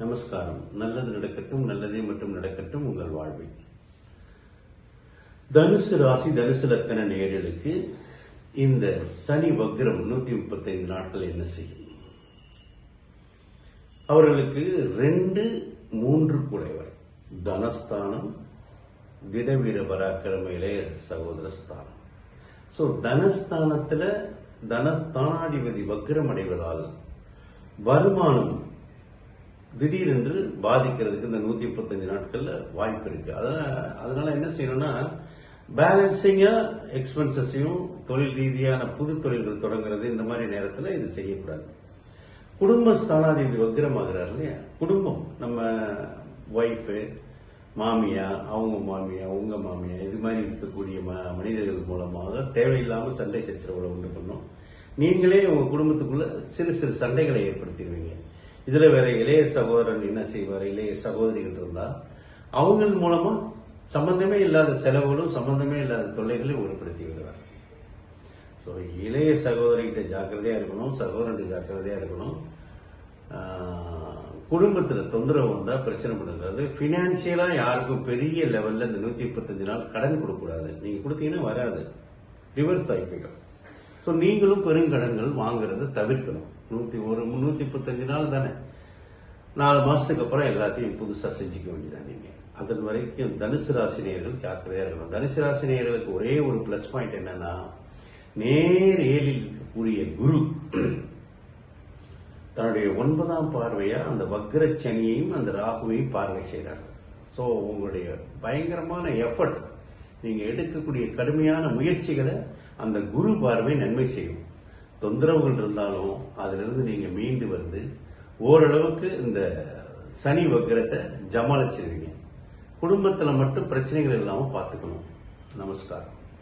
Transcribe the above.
நமஸ்காரம். நல்லது நடக்கட்டும் நல்லதே மட்டும் நடக்கட்டும் உங்கள் வாழ்வில். தனுசு ராசி தனுசு லக்கண நேர்களுக்கு இந்த சனி வக்ரம் நூத்தி முப்பத்தைந்து நாட்கள் என்ன செய்யும்? அவர்களுக்கு ரெண்டு மூன்று குடைவர். தனஸ்தானம் திடவீர பராக்கிரம இளைய சகோதர ஸ்தானம். ஸோ தனஸ்தானத்தில் தனஸ்தானாதிபதி வக்ரம் அடைவதால் வருமானம் திடீரென்று பாதிக்கிறதுக்கு இந்த நூத்தி முப்பத்தஞ்சு நாட்கள்ல வாய்ப்பு இருக்கு. அதான் அதனால என்ன செய்யணும்னா பேலன்சிங்கா எக்ஸ்பென்சஸையும் தொழில் ரீதியான புது தொழில்கள் தொடங்குறது இந்த மாதிரி நேரத்தில் இது செய்யக்கூடாது. குடும்ப ஸ்தானாதிபதி வக்கிரமாகிறார் இல்லையா? குடும்பம். நம்ம ஒய்ஃபு மாமியா அவங்க மாமியா உங்க மாமியா இது மாதிரி இருக்கக்கூடிய ம- மனிதர்கள் மூலமாக தேவையில்லாமல் சண்டை சச்சரவுகளை உண்டு பண்ணும். நீங்களே உங்க குடும்பத்துக்குள்ள சிறு சிறு சண்டைகளை ஏற்படுத்திடுவீங்க. இதுல வேற இளைய சகோதரன் என்ன செய்வார்? இளைய சகோதரிகள் இருந்தா அவங்கள் மூலமா சம்பந்தமே இல்லாத செலவுகளும் சம்பந்தமே இல்லாத தொல்லைகளையும் ஏற்படுத்தி விடுவார். ஸோ இளைய சகோதரிகிட்ட ஜாக்கிரதையா இருக்கணும் சகோதரன்கிட்ட ஜாக்கிரதையா இருக்கணும். குடும்பத்தில் தொந்தரவு வந்தால் பிரச்சனை பண்ணுறது ஃபினான்ஷியலாக யாருக்கும் பெரிய லெவலில் இந்த நூற்றி முப்பத்தஞ்சு நாள் கடன் கொடுக்கக்கூடாது. நீங்கள் கொடுத்தீங்கன்னா வராது. ரிவர்ஸ் ஆகி போயிடும். ஸோ நீங்களும் பெருங்கடன்கள் வாங்குறதை தவிர்க்கணும். நூற்றி ஒரு முந்நூற்றி முப்பத்தஞ்சு நாள் தானே. நாலு மாதத்துக்கு அப்புறம் எல்லாத்தையும் புதுசாக செஞ்சுக்க வேண்டியதான் நீங்கள் அதன் வரைக்கும் தனுசு ராசினியர்கள் ஜாக்கிரதையாக இருக்கணும். தனுசு ராசினியர்களுக்கு ஒரே ஒரு ப்ளஸ் பாயிண்ட் என்னன்னா நேர் ஏழில் இருக்கக்கூடிய குரு தன்னுடைய ஒன்பதாம் பார்வையாக அந்த வக்ர சனியையும் அந்த ராகுவையும் பார்வை செய்கிறாங்க ஸோ உங்களுடைய பயங்கரமான எஃபர்ட் நீங்க எடுக்கக்கூடிய கடுமையான முயற்சிகளை அந்த குரு பார்வை நன்மை செய்யும். தொந்தரவுகள் இருந்தாலும் அதிலிருந்து நீங்க மீண்டு வந்து ஓரளவுக்கு இந்த சனி வக்ரத்தை ஜமாளிச்சிருவீங்க குடும்பத்தில் மட்டும் பிரச்சனைகள் இல்லாமல் பார்த்துக்கணும் நமஸ்காரம்.